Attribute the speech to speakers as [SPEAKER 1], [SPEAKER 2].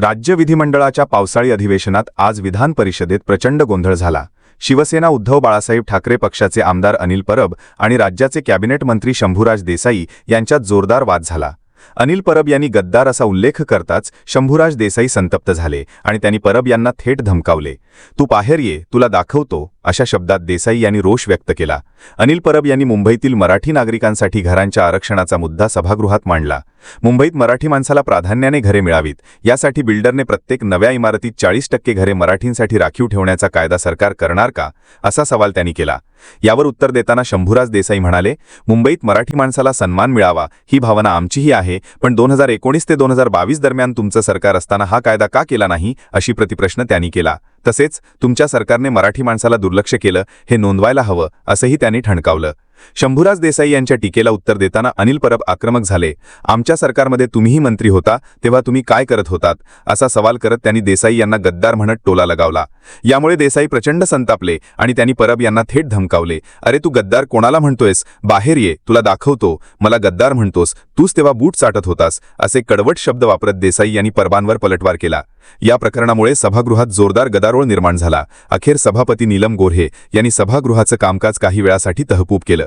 [SPEAKER 1] राज्य विधिमंडळाच्या पावसाळी अधिवेशनात आज विधान परिषदेत प्रचंड गोंधळ झाला. शिवसेना उद्धव बाळासाहेब ठाकरे पक्षाचे आमदार अनिल परब आणि राज्याचे कॅबिनेट मंत्री शंभूराज देसाई यांच्यात जोरदार वाद झाला. अनिल परब यांनी गद्दार असा उल्लेख करताच शंभूराज देसाई संतप्त झाले आणि त्यांनी परब यांना थेट धमकावले. तू बाहेर ये तुला दाखवतो अशा शब्दात देसाई यांनी रोष व्यक्त केला. अनिल परब यांनी मुंबईतील मराठी नागरिकांसाठी घरांच्या आरक्षणाचा मुद्दा सभागृहात मांडला. मुंबईत मराठी माणसाला प्राधान्याने घरे मिळावीत. यासाठी बिल्डरने प्रत्येक नव्या इमारतीत चाळीस टक्के घरे मराठींसाठी राखीव ठेवण्याचा कायदा सरकार करणार का? असा सवाल त्यांनी केला. यावर उत्तर देताना शंभूराज देसाई म्हणाले मुंबईत मराठी माणसाला सन्मान मिळावा ही भावना आमचीही आहे पण दोन हजार एकोणीस ते दोन हजार बावीस दरम्यान तुमचं सरकार असताना हा कायदा का केला नाही? अशी प्रतिप्रश्न त्यांनी केला. तसेच तुमच्या सरकारने मराठी माणसाला दुर्लक्ष केलं हे नोंदवायला हवं असंही त्यांनी ठणकावलं. शंभूराज देसाई यांच्या टीकेला उत्तर देताना अनिल परब आक्रमक झाले. आमच्या सरकारमध्ये तुम्हीही मंत्री होता तेव्हा तुम्ही काय करत होतात? असा सवाल करत त्यांनी देसाई यांना गद्दार म्हणत टोला लगावला. यामुळे देसाई प्रचंड संतापले आणि त्यांनी परब यांना थेट धमकावले. अरे तू गद्दार कोणाला म्हणतोयस? बाहेर ये तुला दाखवतो. मला गद्दार म्हणतोस. तूच तेव्हा बूट चाटत होतास असे कडवट शब्द वापरत देसाई यांनी परबांवर पलटवार केला. या प्रकरणामुळे सभागृहात जोरदार गदारोळ निर्माण झाला. अखेर सभापती नीलम गोऱ्हे यांनी सभागृहाचं कामकाज काही वेळासाठी तहकूब केलं.